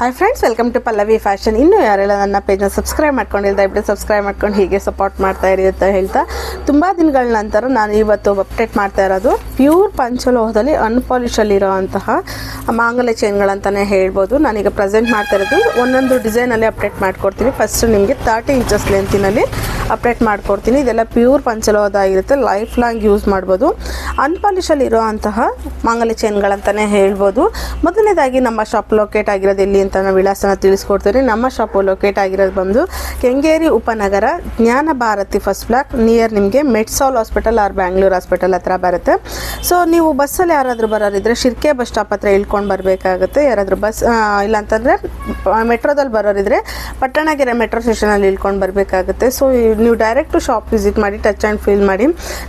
Hi friends welcome to Pallavi fashion ಇನ್ನೂ ಯಾರೆಲ್ಲ ನನ್ನ ಪೇಜ್ನ ಸಬ್ಸ್ಕ್ರೈಬ್ ಮಾಡ್ಕೊಂಡಿಲ್ಲ, ದಯವಿಟ್ಟು ಸಬ್ಸ್ಕ್ರೈಬ್ ಮಾಡ್ಕೊಂಡು ಹೀಗೆ ಸಪೋರ್ಟ್ ಮಾಡ್ತಾ ಇರಿ ಅಂತ ಹೇಳ್ತಾ, ತುಂಬ ದಿನಗಳ ನಂತರ ನಾನು ಇವತ್ತು ಅಪ್ಡೇಟ್ ಮಾಡ್ತಾ ಇರೋದು ಪ್ಯೂರ್ ಪಂಚಲೋಹದಲ್ಲಿ ಅನ್ಪಾಲಿಷಲ್ಲಿರೋ ಅಂತಹ ಮಾಂಗಲ್ಯ ಚೈನ್ಗಳಂತಲೇ ಹೇಳ್ಬೋದು. ನಾನೀಗ ಪ್ರೆಸೆಂಟ್ ಮಾಡ್ತಾ ಇರೋದು ಒಂದೊಂದು ಡಿಸೈನಲ್ಲಿ ಅಪ್ಡೇಟ್ ಮಾಡ್ಕೊಡ್ತೀನಿ. ಫಸ್ಟ್ ನಿಮಗೆ ತರ್ಟಿ ಇಂಚಸ್ ಲೆಂತಿನಲ್ಲಿ ಅಪ್ಡೇಟ್ ಮಾಡ್ಕೊಡ್ತೀನಿ. ಇದೆಲ್ಲ ಪ್ಯೂರ್ ಪಂಚಲೋಹದ ಆಗಿರುತ್ತೆ ಲೈಫ್ ಲಾಂಗ್ ಯೂಸ್ ಮಾಡ್ಬೋದು. ಅನ್ಪಾಲಿಷಲ್ಲಿ ಇರೋ ಅಂತಹ ಮಾಂಗಲ್ಯ ಚೈನ್ಗಳಂತಲೇ ಹೇಳ್ಬೋದು. ಮೊದಲನೇದಾಗಿ ನಮ್ಮ ಶಾಪ್ ಲೊಕೇಟ್ ಆಗಿರೋದು ಎಲ್ಲಿ ಅಂತ ವಿಳಾಸನ ತಿಳಿಸ್ಕೊಡ್ತೀನಿ ನಮ್ಮ ಶಾಪು ಲೊಕೇಟ್ ಆಗಿರೋದು ಬಂದು ಕೆಂಗೇರಿ ಉಪನಗರ ಜ್ಞಾನ ಭಾರತಿ ಫಸ್ಟ್ ಬ್ಲಾಕ್ ನಿಯರ್ ನಿಮಗೆ Medsol hospital or Bangalore hospital ಹತ್ರ ಬರುತ್ತೆ. ಸೊ ನೀವು ಬಸ್ಸಲ್ಲಿ ಯಾರಾದರೂ ಬರೋರಿದ್ರೆ ಶಿರ್ಕೆ ಬಸ್ ಸ್ಟಾಪ್ ಹತ್ರ ಇಳ್ಕೊಂಡು ಬರಬೇಕಾಗುತ್ತೆ. ಯಾರಾದರೂ ಬಸ್ ಇಲ್ಲಾಂತಂದರೆ ಮೆಟ್ರೋದಲ್ಲಿ ಬರೋರಿದ್ರೆ ಪಟ್ಟಣಗೆರೆ ಮೆಟ್ರೋ ಸ್ಟೇಷನಲ್ಲಿ ಇಳ್ಕೊಂಡು ಬರಬೇಕಾಗುತ್ತೆ. ಸೊ ನೀವು ಡೈರೆಕ್ಟು ಶಾಪ್ ವಿಸಿಟ್ ಮಾಡಿ ಟಚ್ ಆ್ಯಂಡ್ ಫೀಲ್ ಮಾಡಿ.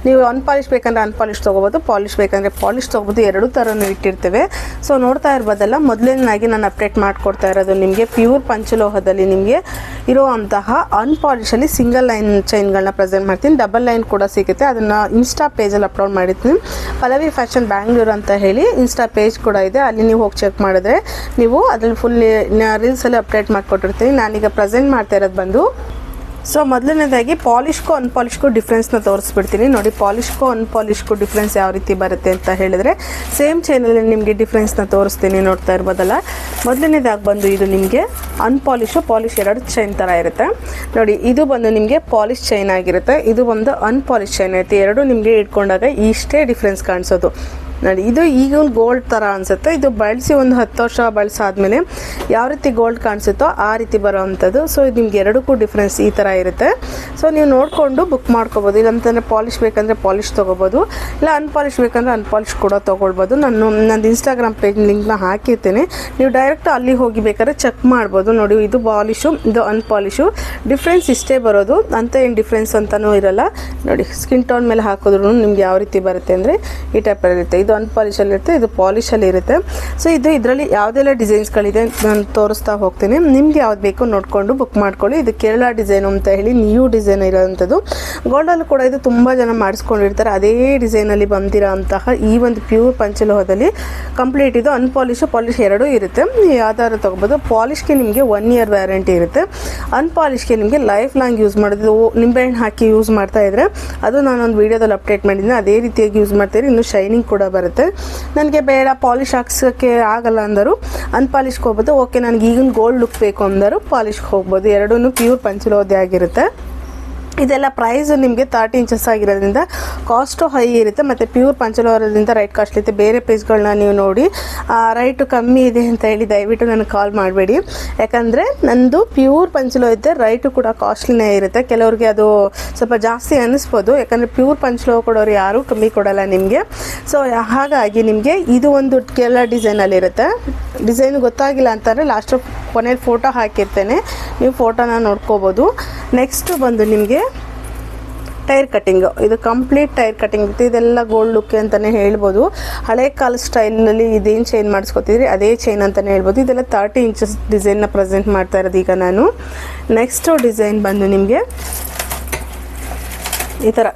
ನೀವು ಅನ್ಪಾಲಿಶ್ ಬೇಕಂದ್ರೆ ಅನ್ಪಾಲಿಶ್ ತೊಗೋಬೋದು ಪಾಲಿಶ್ ಬೇಕಂದರೆ ಪಾಲಿಶ್ ತೊಗೋಬೋದು, ಎರಡೂ ಥರನೂ ಇಟ್ಟಿರ್ತೇವೆ. ಸೊ ನೋಡ್ತಾ ಇರ್ಬೋದಲ್ಲ ಮೊದಲನೇದಾಗಿ ನಾನು ಅಪ್ಡೇಟ್ ಮಾಡ್ಕೊಡ್ತಾ ಇರೋದು. ನಿಮಗೆ ಪ್ಯೂರ್ ಪಂಚಲೋಹದಲ್ಲಿ ನಿಮಗೆ ಇರುವಂತಹ ಅನ್ಪಾಲಿಷಲ್ಲಿ ಸಿಂಗಲ್ ಲೈನ್ ಚೈನ್ಗಳನ್ನ ಪ್ರೆಸೆಂಟ್ ಮಾಡ್ತೀನಿ. ಡಬಲ್ ಲೈನ್ ಕೂಡ ಸಿಗುತ್ತೆ. ಅದನ್ನು ಇನ್ಸ್ಟಾ ಪೇಜಲ್ಲಿ ಅಪ್ಲೋಡ್ ಮಾಡಿರ್ತೀನಿ. ಪಲ್ಲವಿ ಫ್ಯಾಷನ್ ಬ್ಯಾಂಗ್ಳೂರು ಅಂತ ಹೇಳಿ ಇನ್ಸ್ಟಾ ಪೇಜ್ ಕೂಡ ಇದೆ. ಅಲ್ಲಿ ನೀವು ಹೋಗಿ ಚೆಕ್ ಮಾಡಿದ್ರೆ ನೀವು ಅದ್ರಲ್ಲಿ ಫುಲ್ ರೀಲ್ಸಲ್ಲಿ ಅಪ್ಡೇಟ್ ಮಾಡಿಕೊಟ್ಟಿರ್ತೀನಿ. ನಾನೀಗ ಪ್ರೆಸೆಂಟ್ ಮಾಡ್ತಾ ಇರೋದು ಬಂದು ಸೊ ಮೊದಲನೇದಾಗಿ ಪಾಲಿಶ್ಗೂ ಅನ್ಪಾಲಿಶ್ಗೂ ಡಿಫ್ರೆನ್ಸ್ನ ತೋರಿಸ್ಬಿಡ್ತೀನಿ. ನೋಡಿ ಪಾಲಿಶ್ಗೂ ಅನ್ಪಾಲಿಶ್ಗೂ ಡಿಫ್ರೆನ್ಸ್ ಯಾವ ರೀತಿ ಬರುತ್ತೆ ಅಂತ ಹೇಳಿದ್ರೆ ಸೇಮ್ ಚೈನಲ್ಲಿ ನಿಮಗೆ ಡಿಫ್ರೆನ್ಸ್ನ ತೋರಿಸ್ತೀನಿ ನೋಡ್ತಾ ಇರ್ಬೋದಲ್ಲ. ಮೊದಲನೇದಾಗಿ ಬಂದು ಇದು ನಿಮಗೆ ಅನ್ಪಾಲಿಶು ಪಾಲಿಶ್ ಎರಡು ಚೈನ್ ಥರ ಇರುತ್ತೆ. ನೋಡಿ, ಇದು ಬಂದು ನಿಮಗೆ ಪಾಲಿಶ್ ಚೈನ್ ಆಗಿರುತ್ತೆ. ಇದು ಒಂದು ಅನ್ಪಾಲಿಶ್ ಚೈನ್ ಇರುತ್ತೆ ಎರಡು ನಿಮಗೆ ಇಟ್ಕೊಂಡಾಗ ಇಷ್ಟೇ ಡಿಫ್ರೆನ್ಸ್ ಕಾಣಿಸೋದು. ನೋಡಿ, ಇದು ಈಗ ಒಂದು ಗೋಲ್ಡ್ ಥರ ಅನಿಸುತ್ತೆ. ಇದು ಬಳಸಿ ಒಂದು ಹತ್ತು ವರ್ಷ ಬಳಸಾದ್ಮೇಲೆ ಯಾವ ರೀತಿ ಗೋಲ್ಡ್ ಕಾಣಿಸುತ್ತೋ ಆ ರೀತಿ ಬರೋವಂಥದ್ದು. ಸೊ ಇದು ನಿಮ್ಗೆ ಎರಡಕ್ಕೂ ಡಿಫ್ರೆನ್ಸ್ ಈ ಥರ ಇರುತ್ತೆ. ಸೊ ನೀವು ನೋಡಿಕೊಂಡು ಬುಕ್ ಮಾಡ್ಕೋಬೋದು. ಇಲ್ಲಂತಂದರೆ ಪಾಲಿಶ್ ಬೇಕಂದರೆ ಪಾಲಿಶ್ ತೊಗೋಬೋದು. ಇಲ್ಲ ಅನ್ಪಾಲಿಶ್ ಬೇಕಂದರೆ ಅನ್ಪಾಲಿಶ್ ಕೂಡ ತೊಗೊಳ್ಬೋದು. ನಾನು ನಂದು ಇನ್ಸ್ಟಾಗ್ರಾಮ್ ಪೇಜ್ ಲಿಂಕ್ನ ಹಾಕಿರ್ತೀನಿ. ನೀವು ಡೈರೆಕ್ಟ್ ಅಲ್ಲಿ ಹೋಗಿ ಬೇಕಾದ್ರೆ ಚೆಕ್ ಮಾಡ್ಬೋದು. ನೋಡಿ, ಇದು ಪಾಲಿಶು ಇದು ಅನ್ಪಾಲಿಶು ಡಿಫ್ರೆನ್ಸ್ ಇಷ್ಟೇ ಬರೋದು. ಅಂತ ಏನು ಡಿಫ್ರೆನ್ಸ್ ಅಂತಲೂ ಇರಲ್ಲ. ನೋಡಿ ಸ್ಕಿನ್ ಟೋನ್ ಮೇಲೆ ಹಾಕಿದ್ರು ನಿಮ್ಗೆ ಯಾವ ರೀತಿ ಬರುತ್ತೆ ಅಂದರೆ ಈ ಟೈಪಲ್ಲಿ ಇರುತ್ತೆ. ಇದು ಅನ್ಪಾಲಿಶಲ್ಲಿ ಇರುತ್ತೆ, ಇದು ಪಾಲಿಶಲ್ಲಿ ಇರುತ್ತೆ. ಸೊ ಇದು ಇದರಲ್ಲಿ ಯಾವುದೆಲ್ಲ ಡಿಸೈನ್ಸ್ಗಳಿದೆ ನಾನು ತೋರಿಸ್ತಾ ಹೋಗ್ತೀನಿ. ನಿಮ್ಗೆ ಯಾವ್ದು ಬೇಕು ನೋಡಿಕೊಂಡು ಬುಕ್ ಮಾಡ್ಕೊಳ್ಳಿ. ಇದು ಕೇರಳ ಡಿಸೈನು ಅಂತ ಹೇಳಿ ನ್ಯೂ ಡಿಸೈನ್ ಇರೋವಂಥದ್ದು ಗೋಲ್ಡಲ್ಲೂ ಕೂಡ ಇದು ತುಂಬ ಜನ ಮಾಡಿಸ್ಕೊಂಡಿರ್ತಾರೆ. ಅದೇ ಡಿಸೈನಲ್ಲಿ ಬಂದಿರೋ ಅಂತಹ ಈ ಒಂದು ಪ್ಯೂರ್ ಪಂಚಲೋಹದಲ್ಲಿ ಕಂಪ್ಲೀಟ್ ಇದು ಅನ್ಪಾಲಿಶು ಪಾಲಿಶ್ ಎರಡೂ ಇರುತ್ತೆ. ಯಾವ್ದಾದ್ರು ತೊಗೋಬೋದು? ಪಾಲಿಶ್ಗೆ ನಿಮಗೆ ಒನ್ ಇಯರ್ ವ್ಯಾರಂಟಿ ಇರುತ್ತೆ. ಅನ್ಪಾಲಿಶ್ಗೆ ನಿಮಗೆ ಲೈಫ್ ಲಾಂಗ್ ಯೂಸ್ ಮಾಡೋದು. ನಿಂಬೆಹಣ್ಣು ಹಾಕಿ ಯೂಸ್ ಮಾಡ್ತಾ ಇದ್ರೆ, ಅದು ನಾನೊಂದು ವೀಡಿಯೋದಲ್ಲಿ ಅಪ್ಡೇಟ್ ಮಾಡಿದ್ದೀನಿ ಅದೇ ರೀತಿಯಾಗಿ ಯೂಸ್ ಮಾಡ್ತೀರಿ ಇನ್ನು ಶೈನಿಂಗ್ ಕೂಡ ಬರುತ್ತೆ. ನನಗೆ ಬೇಡ, ಪಾಲಿಶ್ ಹಾಕ್ಸೋಕ್ಕೆ ಆಗಲ್ಲ ಅಂದರು. ಅನ್ಪಾಲಿಷ್ಗೆ ಹೋಗ್ಬೋದು. ಓಕೆ ನನಗೆ ಈಗಿನ ಗೋಲ್ಡ್ ಲುಕ್ ಬೇಕು ಅಂದರು. ಪಾಲಿಶ್ಗೆ ಹೋಗ್ಬೋದು. ಎರಡೂ ಪ್ಯೂರ್ ಪಂಚಲೋದೆ ಆಗಿರುತ್ತೆ. ಇದೆಲ್ಲ ಪ್ರೈಸ್ ನಿಮಗೆ ತರ್ಟಿ ಇಂಚಸ್ ಆಗಿರೋದ್ರಿಂದ ಕಾಸ್ಟು ಹೈ ಇರುತ್ತೆ. ಮತ್ತು ಪ್ಯೂರ್ ಪಂಚಲೋರದಿಂದ ರೈಟ್ ಕಾಸ್ಟ್ಲಿ ಇರುತ್ತೆ ಬೇರೆ ಪೇಜ್ಗಳನ್ನ ನೀವು ನೋಡಿ. ರೈಟು ಕಮ್ಮಿ ಇದೆ ಅಂತ ಹೇಳಿ ದಯವಿಟ್ಟು ನನಗೆ ಕಾಲ್ ಮಾಡಬೇಡಿ. ಯಾಕಂದರೆ ನಂದು ಪ್ಯೂರ್ ಪಂಚಲೋ ಇದ್ದರೆ ರೈಟು ಕೂಡ ಕಾಸ್ಟ್ಲಿನೇ ಇರುತ್ತೆ. ಕೆಲವ್ರಿಗೆ ಅದು ಸ್ವಲ್ಪ ಜಾಸ್ತಿ ಅನ್ನಿಸ್ಬೋದು ಯಾಕಂದರೆ ಪ್ಯೂರ್ ಪಂಚಲೋ ಕೊಡೋರು ಯಾರೂ ಕಮ್ಮಿ ಕೊಡಲ್ಲ ನಿಮಗೆ. ಸೊ ಹಾಗಾಗಿ ನಿಮಗೆ ಇದು ಒಂದು ಕೇರಳ ಡಿಸೈನಲ್ಲಿರುತ್ತೆ ಡಿಸೈನ್ ಗೊತ್ತಾಗಿಲ್ಲ ಅಂತಂದರೆ ಲಾಸ್ಟ್ ಕೊನೆಯಲ್ಲಿ ಫೋಟೋ ಹಾಕಿರ್ತೇನೆ. ನೀವು ಫೋಟೋನ ನೋಡ್ಕೋಬೋದು. ನೆಕ್ಸ್ಟು ಬಂದು ನಿಮಗೆ ಟೈರ್ ಕಟ್ಟಿಂಗ್ ಇದು ಕಂಪ್ಲೀಟ್ ಟೈರ್ ಕಟ್ಟಿಂಗ್ ಇತ್ತು ಇದೆಲ್ಲ ಗೋಲ್ಡ್ ಲುಕ್ ಅಂತಲೇ ಹೇಳ್ಬೋದು. ಹಳೆ ಕಾಲ ಸ್ಟೈಲ್ನಲ್ಲಿ ಇದೇನು ಚೈನ್ ಮಾಡಿಸ್ಕೊತಿದ್ರಿ, ಅದೇ ಚೈನ್ ಅಂತಲೇ ಹೇಳ್ಬೋದು. ಇದೆಲ್ಲ ತರ್ಟಿ ಇಂಚಸ್ ಡಿಸೈನ್ನ ಪ್ರೆಸೆಂಟ್ ಮಾಡ್ತಾ ಇರೋದು ಈಗ ನಾನು. ನೆಕ್ಸ್ಟು ಡಿಸೈನ್ ಬಂದು ನಿಮಗೆ ಈ ಥರ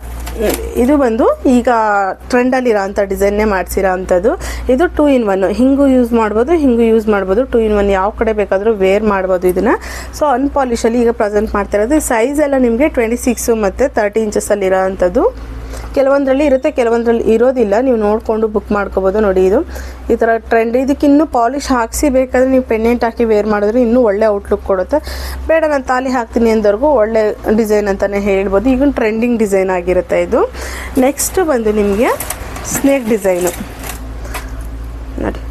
ಇದು ಬಂದು ಈಗ ಟ್ರೆಂಡಲ್ಲಿರೋ ಅಂಥ ಡಿಸೈನ್ನೇ ಮಾಡಿಸಿರೋ ಅಂಥದ್ದು. ಇದು ಟೂ ಇನ್ ಒನ್ ಹಿಂಗೂ ಯೂಸ್ ಮಾಡ್ಬೋದು, ಹಿಂಗೂ ಯೂಸ್ ಮಾಡ್ಬೋದು. ಟೂ ಇನ್ ಒನ್ ಯಾವ ಕಡೆ ಬೇಕಾದರೂ ವೇರ್ ಮಾಡ್ಬೋದು ಇದನ್ನು. ಸೊ ಅನ್ಪಾಲಿಶಲ್ಲಿ ಈಗ ಪ್ರೆಸೆಂಟ್ ಮಾಡ್ತಾ ಇರೋದು. ಸೈಜ್ ಎಲ್ಲ ನಿಮಗೆ ಟ್ವೆಂಟಿ ಸಿಕ್ಸು ಮತ್ತು ತರ್ಟಿ ಇಂಚಸ್ಸಲ್ಲಿರೋ ಅಂಥದ್ದು. ಕೆಲವೊಂದರಲ್ಲಿ ಇರುತ್ತೆ, ಕೆಲವೊಂದರಲ್ಲಿ ಇರೋದಿಲ್ಲ. ನೀವು ನೋಡಿಕೊಂಡು ಬುಕ್ ಮಾಡ್ಕೋಬೋದು ನೋಡಿ ಇದು. ಈ ಥರ ಟ್ರೆಂಡ್ ಇದಕ್ಕೆ ಇನ್ನೂ ಪಾಲಿಶ್ ಹಾಕಿಸಿ ಬೇಕಾದರೆ ನೀವು ಪೆಂಡೆಂಟ್ ಹಾಕಿ ವೇರ್ ಮಾಡಿದ್ರೆ ಇನ್ನೂ ಒಳ್ಳೆ ಔಟ್ಲುಕ್ ಕೊಡುತ್ತೆ. ಬೇಡ, ನಾನು ತಾಲಿ ಹಾಕ್ತೀನಿ ಅಂದವ್ರಿಗೂ ಒಳ್ಳೆ ಡಿಸೈನ್ ಅಂತಲೇ ಹೇಳ್ಬೋದು. ಈಗ ಟ್ರೆಂಡಿಂಗ್ ಡಿಸೈನ್ ಆಗಿರುತ್ತೆ ಇದು. ನೆಕ್ಸ್ಟ್ ಬಂದು ನಿಮಗೆ ಸ್ನೇಕ್ ಡಿಸೈನು ನೋಡಿ.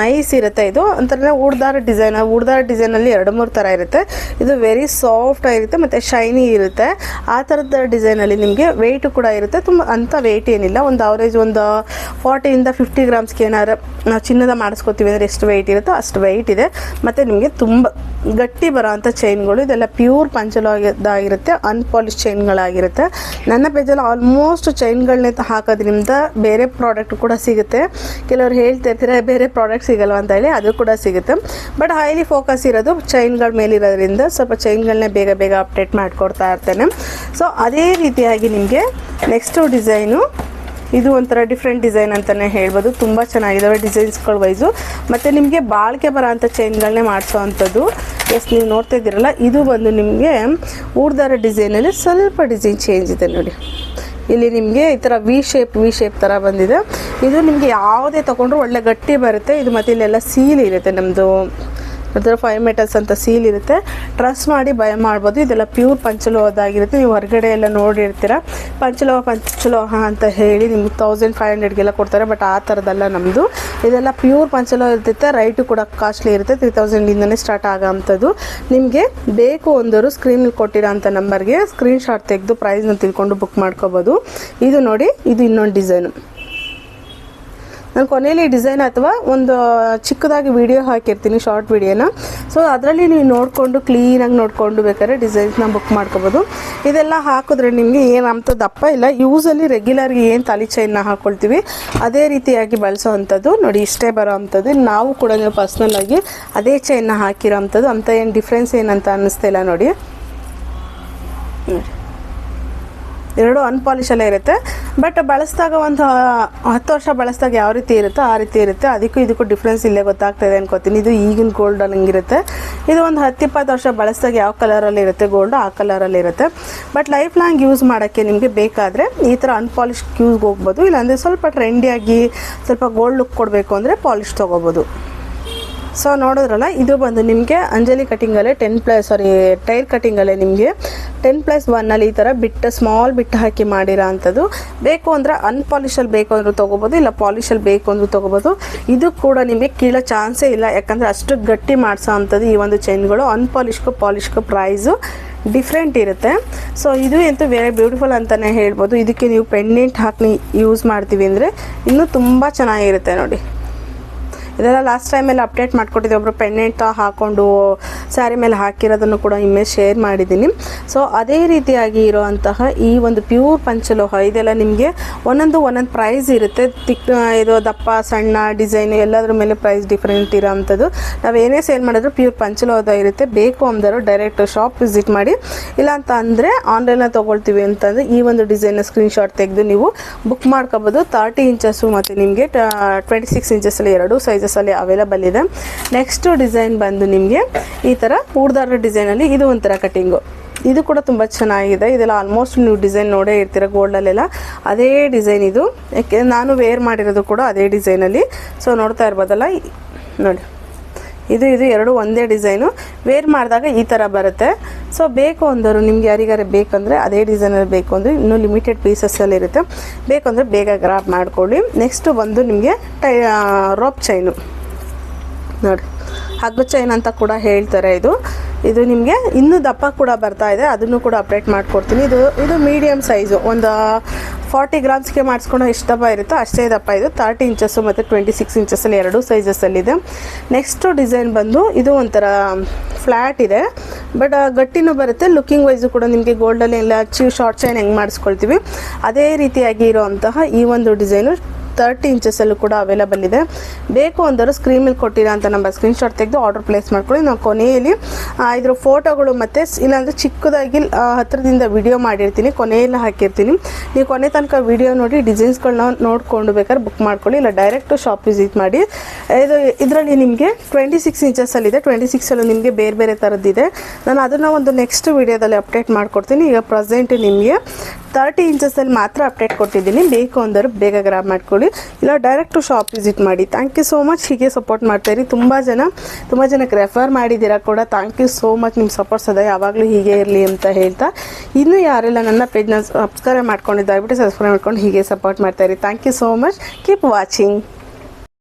ನೈಸ್ ಇರುತ್ತೆ ಇದು. ಒಂಥರ ಉಡ್ದಾರ ಡಿಸೈನ್. ಉಡ್ದಾರ ಡಿಸೈನಲ್ಲಿ ಎರಡು ಮೂರು ಥರ ಇರುತ್ತೆ. ಇದು ವೆರಿ ಸಾಫ್ಟ್ ಆಗಿರುತ್ತೆ ಮತ್ತು ಶೈನಿ ಇರುತ್ತೆ. ಆ ಥರದ ಡಿಸೈನಲ್ಲಿ ನಿಮಗೆ ವೆಯ್ಟ್ ಕೂಡ ಇರುತ್ತೆ. ತುಂಬ ಅಂಥ ವೆಯ್ಟ್ ಏನಿಲ್ಲ. ಒಂದು ಅವರೇಜ್ ಒಂದು ಫಾರ್ಟಿಯಿಂದ ಫಿಫ್ಟಿ ಗ್ರಾಮ್ಸ್ಗೆ ಏನಾರು ನಾವು ಚಿನ್ನದ ಮಾಡಿಸ್ಕೋತೀವಿ ಅಂದರೆ ಎಷ್ಟು ವೆಯ್ಟ್ ಇರುತ್ತೋ ಅಷ್ಟು ವೆಯ್ಟ್ ಇದೆ. ಮತ್ತು ನಿಮಗೆ ತುಂಬ ಗಟ್ಟಿ ಬರೋವಂಥ ಚೈನ್ಗಳು ಇದೆಲ್ಲ ಪ್ಯೂರ್ ಪಂಚಲಾಗಿದ್ದಾಗಿರುತ್ತೆ ಅನ್ಪಾಲಿಶ್ ಚೈನ್ಗಳಾಗಿರುತ್ತೆ ನನ್ನ ಪೇಜಲ್ಲಿ ಆಲ್ಮೋಸ್ಟ್ ಚೈನ್ಗಳನ್ನೇ ಹಾಕೋದ್ರಿಂದ ಬೇರೆ ಪ್ರಾಡಕ್ಟ್ ಕೂಡ ಸಿಗುತ್ತೆ. ಕೆಲವರು ಹೇಳ್ತಾ ಇರ್ತಾರೆ, ಬೇರೆ ಪ್ರಾಡಕ್ಟ್ ಸಿಗಲ್ವ ಅಂತ ಹೇಳಿ, ಅದು ಕೂಡ ಸಿಗುತ್ತೆ. ಬಟ್ ಹೈಲಿ ಫೋಕಸ್ ಇರೋದು ಚೈನ್ಗಳ ಮೇಲಿರೋದ್ರಿಂದ ಸ್ವಲ್ಪ ಚೈನ್ಗಳನ್ನೇ ಬೇಗ ಬೇಗ ಅಪ್ಡೇಟ್ ಮಾಡಿಕೊಡ್ತಾ ಇರ್ತೇನೆ. ಸೊ ಅದೇ ರೀತಿಯಾಗಿ ನಿಮಗೆ ನೆಕ್ಸ್ಟು ಡಿಸೈನು ಇದು ಒಂಥರ ಡಿಫ್ರೆಂಟ್ ಡಿಸೈನ್ ಅಂತಲೇ ಹೇಳ್ಬೋದು. ತುಂಬ ಚೆನ್ನಾಗಿದ್ದಾವೆ ಡಿಸೈನ್ಸ್ಗಳ ವೈಸು ಮತ್ತು ನಿಮಗೆ ಬಾಳಿಕೆ ಬರೋ ಅಂಥ ಚೈನ್ಗಳನ್ನೇ ಮಾಡಿಸೋ ಅಂಥದ್ದು ಎಸ್ ನೀವು ನೋಡ್ತಾ ಇದ್ದೀರಲ್ಲ, ಇದು ಬಂದು ನಿಮಗೆ ಊರ್ದಾರ ಡಿಸೈನಲ್ಲಿ ಸ್ವಲ್ಪ ಡಿಸೈನ್ ಚೇಂಜ್ ಇದೆ ನೋಡಿ. ಇಲ್ಲಿ ನಿಮಗೆ ಈ ಥರ ವಿ ಶೇಪ್ ವಿ ಶೇಪ್ ಥರ ಬಂದಿದೆ. ಇದು ನಿಮಗೆ ಯಾವುದೇ ತೊಗೊಂಡ್ರು ಒಳ್ಳೆ ಗಟ್ಟಿ ಬರುತ್ತೆ. ಇದು ಮತ್ತು ಇಲ್ಲೆಲ್ಲ ಸೀಲ್ ಇರುತ್ತೆ ನಮ್ಮದು ಅದರ ಫೈವ್ ಮೀಟರ್ಸ್ ಅಂತ ಸೀಲ್ ಇರುತ್ತೆ. ಟ್ರಸ್ಟ್ ಮಾಡಿ ಬಯ ಮಾಡ್ಬೋದು. ಇದೆಲ್ಲ ಪ್ಯೂರ್ ಪಂಚಲೋಹದಾಗಿರುತ್ತೆ ನೀವು ಹೊರಗಡೆ ಎಲ್ಲ ನೋಡಿರ್ತೀರ. ಪಂಚಲೋಹ ಪಂಚಲೋಹ ಅಂತ ಹೇಳಿ ನಿಮ್ಗೆ ತೌಸಂಡ್ ಫೈವ್ ಹಂಡ್ರೆಡ್ಗೆಲ್ಲ ಕೊಡ್ತಾರೆ. ಬಟ್ ಆ ಥರದ್ದಲ್ಲ ನಮ್ಮದು ಇದೆಲ್ಲ ಪ್ಯೂರ್ ಪಂಚಲೋಹ ಇರ್ತೈತೆ. ರೈಟು ಕೂಡ ಕಾಸ್ಟ್ಲಿ ಇರುತ್ತೆ. ತ್ರೀ ತೌಸಂಡಿಂದನೇ ಸ್ಟಾರ್ಟ್ ಆಗೋವಂಥದ್ದು ನಿಮಗೆ ಬೇಕು ಅಂದರು ಸ್ಕ್ರೀನಲ್ಲಿ ಕೊಟ್ಟಿರೋ ಅಂಥ ನಂಬರ್ಗೆ ಸ್ಕ್ರೀನ್ ಶಾಟ್ ತೆಗೆದು ಪ್ರೈಸ್ನ ತಿಳ್ಕೊಂಡು ಬುಕ್ ಮಾಡ್ಕೋಬೋದು. ಇದು ನೋಡಿ, ಇದು ಇನ್ನೊಂದು ಡಿಸೈನು ನಾನು ಕೊನೆಯಲ್ಲಿ ಡಿಸೈನ್ ಅಥವಾ ಒಂದು ಚಿಕ್ಕದಾಗಿ ವಿಡಿಯೋ ಹಾಕಿರ್ತೀನಿ ಶಾರ್ಟ್ ವಿಡಿಯೋನ ಸೊ ಅದರಲ್ಲಿ ನೀವು ನೋಡಿಕೊಂಡು ಕ್ಲೀನಾಗಿ ನೋಡಿಕೊಂಡು ಬೇಕಾದ್ರೆ ಡಿಸೈನ್ಸ್ನ ಬುಕ್ ಮಾಡ್ಕೋಬೋದು. ಇದೆಲ್ಲ ಹಾಕಿದ್ರೆ ನಿಮಗೆ ಏನು ಅಂತ ದಪ್ಪ ಇಲ್ಲ. ಯೂಸಲ್ಲಿ ರೆಗ್ಯುಲರ್ಗೆ ಏನು ತಾಲಿ ಚೈನ್ನ ಹಾಕ್ಕೊಳ್ತೀವಿ ಅದೇ ರೀತಿಯಾಗಿ ಬಳಸೋ ಅಂಥದ್ದು ನೋಡಿ, ಇಷ್ಟೇ ಬರೋ ಅಂಥದ್ದು. ನಾವು ಕೂಡ ನೀವು ಪರ್ಸ್ನಲ್ಲಾಗಿ ಅದೇ ಚೈನ್ನ ಹಾಕಿರೋ ಅಂಥದ್ದು. ಅಂಥ ಏನು ಡಿಫ್ರೆನ್ಸ್ ಏನಂತ ಅನ್ನಿಸ್ತಿಲ್ಲ ನೋಡಿ. ನೋಡಿ. ಎರಡು ಅನ್ಪಾಲಿಶಲ್ಲೇ ಇರುತ್ತೆ. ಬಟ್ ಬಳಸಿದಾಗ ಒಂದು ಹತ್ತು ವರ್ಷ ಬಳಸಿದಾಗ ಯಾವ ರೀತಿ ಇರುತ್ತೋ ಆ ರೀತಿ ಇರುತ್ತೆ. ಅದಕ್ಕೂ ಇದಕ್ಕೂ ಡಿಫ್ರೆನ್ಸ್ ಇಲ್ಲೇ ಗೊತ್ತಾಗ್ತದೆ ಅನ್ಕೋತೀನಿ ಇದು ಈಗಿನ ಗೋಲ್ಡ್ ಹಂಗಿರುತ್ತೆ. ಇದು ಒಂದು ಹತ್ತು, ಇಪ್ಪತ್ತು ವರ್ಷ ಬಳಸಿದಾಗ ಯಾವ ಕಲರಲ್ಲಿ ಇರುತ್ತೆ ಗೋಲ್ಡ್ ಆ ಕಲರಲ್ಲಿ ಇರುತ್ತೆ. ಬಟ್ ಲೈಫ್ ಲಾಂಗ್ ಯೂಸ್ ಮಾಡೋಕ್ಕೆ ನಿಮಗೆ ಬೇಕಾದರೆ ಈ ಥರ ಅನ್ಪಾಲಿಶ್ ಕ್ಯೂಸ್ಗೆ ಹೋಗ್ಬೋದು. ಇಲ್ಲಾಂದರೆ ಸ್ವಲ್ಪ ಟ್ರೆಂಡಿಯಾಗಿ ಸ್ವಲ್ಪ ಗೋಲ್ಡ್ ಲುಕ್ ಕೊಡಬೇಕು ಅಂದರೆ ಪಾಲಿಶ್ ತೊಗೋಬೋದು. ಸೊ ನೋಡಿದ್ರಲ್ಲ, ಇದು ಬಂದು ನಿಮಗೆ ಅಂಜಲಿ ಕಟಿಂಗಲ್ಲೇ ಟೆನ್ ಪ್ಲಸ್ ಸಾರಿ ಟೈರ್ ಕಟಿಂಗಲ್ಲೇ ನಿಮಗೆ ಟೆನ್ ಪ್ಲಸ್ ಒನ್ನಲ್ಲಿ ಈ ಥರ ಬಿಟ್ಟು ಸ್ಮಾಲ್ ಬಿಟ್ಟು ಹಾಕಿ ಮಾಡಿರೋ ಅಂಥದ್ದು. ಬೇಕು ಅಂದರೆ ಅನ್ಪಾಲಿಶಲ್ಲಿ ಬೇಕು ಅಂದರೂ ತೊಗೋಬೋದು, ಇಲ್ಲ ಪಾಲಿಷಲ್ಲಿ ಬೇಕು ಅಂದರೂ ತೊಗೋಬೋದು. ಇದು ಕೂಡ ನಿಮಗೆ ಕೀಳೋ ಚಾನ್ಸೇ ಇಲ್ಲ. ಯಾಕಂದರೆ ಅಷ್ಟು ಗಟ್ಟಿ ಮಾಡಿಸೋ ಅಂಥದ್ದು ಈ ಒಂದು ಚೈನ್ಗಳು ಅನ್ಪಾಲಿಶ್ಗೂ ಪಾಲಿಶ್ಗೂ ಪ್ರೈಸು ಡಿಫ್ರೆಂಟ್ ಇರುತ್ತೆ. ಸೊ ಇದು ಎಂತೂ ವೆರಿ ಬ್ಯೂಟಿಫುಲ್ ಅಂತಲೇ ಹೇಳ್ಬೋದು. ಇದಕ್ಕೆ ನೀವು ಪೆಂಡೆಂಟ್ ಹಾಕಿ ಯೂಸ್ ಮಾಡ್ತೀವಿ ಅಂದರೆ ಇನ್ನೂ ತುಂಬ ಚೆನ್ನಾಗಿರುತ್ತೆ ನೋಡಿ. ಇದೆಲ್ಲ ಲಾಸ್ಟ್ ಟೈಮೆಲ್ಲ ಅಪ್ಡೇಟ್ ಮಾಡ್ಕೊಟ್ಟಿದ್ದೆ. ಒಬ್ಬರು ಪೆಂಡೆಂಟ್ ಹಾಕ್ಕೊಂಡು ಸ್ಯಾರಿ ಮೇಲೆ ಹಾಕಿರೋದನ್ನು ಕೂಡ ಇಮೇಜ್ ಶೇರ್ ಮಾಡಿದ್ದೀನಿ. ಸೊ ಅದೇ ರೀತಿಯಾಗಿ ಇರುವಂತಹ ಈ ಒಂದು ಪ್ಯೂರ್ ಪಂಚಲೋಹ, ಇದೆಲ್ಲ ನಿಮಗೆ ಒಂದೊಂದು ಒಂದೊಂದು ಪ್ರೈಸ್ ಇರುತ್ತೆ. ತಿಕ್ ಇದು ದಪ್ಪ, ಸಣ್ಣ ಡಿಸೈನ್ ಎಲ್ಲದ್ರ ಮೇಲೆ ಪ್ರೈಸ್ ಡಿಫ್ರೆಂಟ್ ಇರೋವಂಥದ್ದು. ನಾವು ಏನೇ ಸೇಲ್ ಮಾಡಿದ್ರು ಪ್ಯೂರ್ ಪಂಚಲೋಹ ಇರುತ್ತೆ. ಬೇಕು ಅಂದರು ಡೈರೆಕ್ಟ್ ಶಾಪ್ ವಿಸಿಟ್ ಮಾಡಿ. ಇಲ್ಲ ಅಂತ ಅಂದರೆ ಆನ್ಲೈನಲ್ಲಿ ತೊಗೊಳ್ತೀವಿ ಅಂತಂದರೆ ಈ ಒಂದು ಡಿಸೈನ್ನ ಸ್ಕ್ರೀನ್ಶಾಟ್ ತೆಗೆದು ನೀವು ಬುಕ್ ಮಾಡ್ಕೋಬೋದು. ತರ್ಟಿ ಇಂಚಸ್ಸು ಮತ್ತು ನಿಮಗೆ ಟ್ವೆಂಟಿ ಸಿಕ್ಸ್ ಇಂಚಸ್ಸಲ್ಲಿ ಎರಡು ಸೈಜಸಲ್ಲಿ ಅವೈಲಬಲ್ ಇದೆ. ನೆಕ್ಸ್ಟ್ ಡಿಸೈನ್ ಬಂದು ನಿಮಗೆ ಈ ಥರ ಡಿಸೈನ್ ಡಿಸೈನಲ್ಲಿ ಇದು ಒಂಥರ ಕಟಿಂಗು ಇದು ಕೂಡ ತುಂಬ ಚೆನ್ನಾಗಿದೆ. ಇದೆಲ್ಲ ಆಲ್ಮೋಸ್ಟ್ ನೀವು ಡಿಸೈನ್ ನೋಡೇ ಇರ್ತೀರ ಗೋಲ್ಡಲ್ಲೆಲ್ಲ ಅದೇ ಡಿಸೈನ್ ಇದು. ಯಾಕೆ ನಾನು ವೇರ್ ಮಾಡಿರೋದು ಕೂಡ ಅದೇ ಡಿಸೈನಲ್ಲಿ ಸೊ ನೋಡ್ತಾ ಇರ್ಬೋದಲ್ಲ? ನೋಡಿ. ಇದು ಇದು ಎರಡು ಒಂದೇ ಡಿಸೈನು. ವೇರ್ ಮಾಡಿದಾಗ ಈ ಥರ ಬರುತ್ತೆ. ಸೊ ಬೇಕು ಅಂದರು, ನಿಮ್ಗೆ ಯಾರಿಗಾರ ಬೇಕಂದರೆ ಅದೇ ಡಿಸೈನಲ್ಲಿ ಬೇಕು ಅಂದರೆ ಇನ್ನೂ ಲಿಮಿಟೆಡ್ ಪೀಸಸ್ಸಲ್ಲಿ ಇರುತ್ತೆ. ಬೇಕಂದರೆ ಬೇಗ ಗ್ರಾಪ್ ಮಾಡ್ಕೊಳ್ಳಿ. ನೆಕ್ಸ್ಟು ಬಂದು ನಿಮಗೆ ಟೈ ರೋಪ್ ಚೈನು ನೋಡಿ ಹಗ್ಗ ಚೈನ್ ಅಂತ ಕೂಡ ಹೇಳ್ತಾರೆ ಇದು. ಇದು ನಿಮಗೆ ಇನ್ನೂ ದಪ್ಪ ಕೂಡ ಬರ್ತಾ ಇದೆ. ಅದನ್ನು ಕೂಡ ಅಪ್ಡೇಟ್ ಮಾಡಿಕೊಡ್ತೀನಿ. ಇದು ಇದು ಮೀಡಿಯಮ್ ಸೈಜು ಒಂದು ಫಾರ್ಟಿ ಗ್ರಾಮ್ಸ್ಗೆ ಮಾಡಿಸ್ಕೊಂಡು ಎಷ್ಟು ದಪ್ಪ ಇರುತ್ತೋ ಅಷ್ಟೇ ದಪ್ಪ ಇದು. ತರ್ಟಿ ಇಂಚಸ್ಸು ಮತ್ತು ಟ್ವೆಂಟಿ ಸಿಕ್ಸ್ ಇಂಚಸ್ಸಲ್ಲಿ ಎರಡು ಸೈಜಸ್ಸಲ್ಲಿದೆ. ನೆಕ್ಸ್ಟು ಡಿಸೈನ್ ಬಂದು ಇದು ಒಂಥರ ಫ್ಲ್ಯಾಟ್ ಇದೆ. ಬಟ್ ಗಟ್ಟಿನೂ ಬರುತ್ತೆ. ಲುಕ್ಕಿಂಗ್ ವೈಸು ಕೂಡ ನಿಮಗೆ ಗೋಲ್ಡಲ್ಲಿ ಎಲ್ಲ ಹಚ್ಚಿ ಶಾರ್ಟ್ ಚೈನ್ ಹೆಂಗೆ ಮಾಡಿಸ್ಕೊಳ್ತೀವಿ. ಅದೇ ರೀತಿಯಾಗಿ ಇರೋವಂತಹ ಈ ಒಂದು ಡಿಸೈನು ತರ್ಟಿ ಇಂಚಸಲ್ಲೂ ಕೂಡ ಅವೈಲಬಲ್ ಇದೆ. ಬೇಕು ಅಂದರು ಸ್ಕ್ರೀನ್ ಮೇಲೆ ಕೊಟ್ಟಿರೋ ಅಂತ ಸ್ಕ್ರೀನ್ ಸ್ಕ್ರೀನ್ಶಾಟ್ ತೆಗೆದು ಆರ್ಡರ್ ಪ್ಲೇಸ್ ಮಾಡ್ಕೊಳ್ಳಿ. ನಾವು ಕೊನೆಯಲ್ಲಿ ಇದರ ಫೋಟೋಗಳು ಮತ್ತು ಇಲ್ಲಾಂದರೆ ಚಿಕ್ಕದಾಗಿ ಹತ್ತಿರದಿಂದ ವಿಡಿಯೋ ಮಾಡಿರ್ತೀನಿ. ಕೊನೆಯಲ್ಲಿ ಹಾಕಿರ್ತೀನಿ. ನೀವು ಕೊನೆ ತನಕ ವಿಡಿಯೋ ನೋಡಿ ಡಿಸೈನ್ಸ್ಗಳನ್ನ ನೋಡ್ಕೊಂಡು ಬೇಕಾದ್ರೆ ಬುಕ್ ಮಾಡ್ಕೊಳ್ಳಿ. ಇಲ್ಲ ಡೈರೆಕ್ಟು ಶಾಪ್ ವಿಸಿಟ್ ಮಾಡಿ. ಇದು, ಇದರಲ್ಲಿ ನಿಮಗೆ ಟ್ವೆಂಟಿ ಸಿಕ್ಸ್ ಇಂಚಸ್ಸಲ್ಲಿದೆ ಟ್ವೆಂಟಿ ಸಿಕ್ಸಲ್ಲೂ ನಿಮಗೆ ಬೇರೆ ಬೇರೆ ಥರದ್ದಿದೆ ನಾನು ಅದನ್ನು ಒಂದು ನೆಕ್ಸ್ಟ್ ವಿಡಿಯೋದಲ್ಲಿ ಅಪ್ಡೇಟ್ ಮಾಡಿಕೊಡ್ತೀನಿ. ಈಗ ಪ್ರೆಸೆಂಟ್ ನಿಮಗೆ ತರ್ಟಿ ಇಂಚಸ್ಸಲ್ಲಿ ಮಾತ್ರ ಅಪ್ಡೇಟ್ ಕೊಟ್ಟಿದ್ದೀನಿ. ಬೇಕು ಅಂದರು ಬೇಗ ಗ್ರಾಬ್ ಮಾಡ್ಕೊಳ್ಳಿ. ಇಲ್ಲ ಡೈರೆಕ್ಟು ಶಾಪ್ ವಿಸಿಟ್ ಮಾಡಿ. ಥ್ಯಾಂಕ್ ಯು ಸೋ ಮಚ್ ಹೀಗೆ ಸಪೋರ್ಟ್ ಮಾಡ್ತಾಯಿರಿ ತುಂಬ ಜನ, ತುಂಬ ಜನಕ್ಕೆ ರೆಫರ್ ಮಾಡಿದ್ದೀರಾ ಕೂಡ. ಥ್ಯಾಂಕ್ ಯು ಸೋ ಮಚ್ ನಿಮ್ಮ ಸಪೋರ್ಟ್ ಅದ ಯಾವಾಗಲೂ ಹೀಗೆ ಇರಲಿ ಅಂತ ಹೇಳ್ತಾ. ಇನ್ನೂ ಯಾರೆಲ್ಲ ನನ್ನ ಪೇಜ್ನ ಸಬ್ಸ್ಕ್ರೈಬ್ ಮಾಡ್ಕೊಂಡಿದ್ದಾರೆ ಬಿಟ್ಟು ಸಬ್ಸ್ಕ್ರೈಬ್ ಮಾಡ್ಕೊಂಡು ಹೀಗೆ support ಮಾಡ್ತಾಯಿರಿ thank you so much keep watching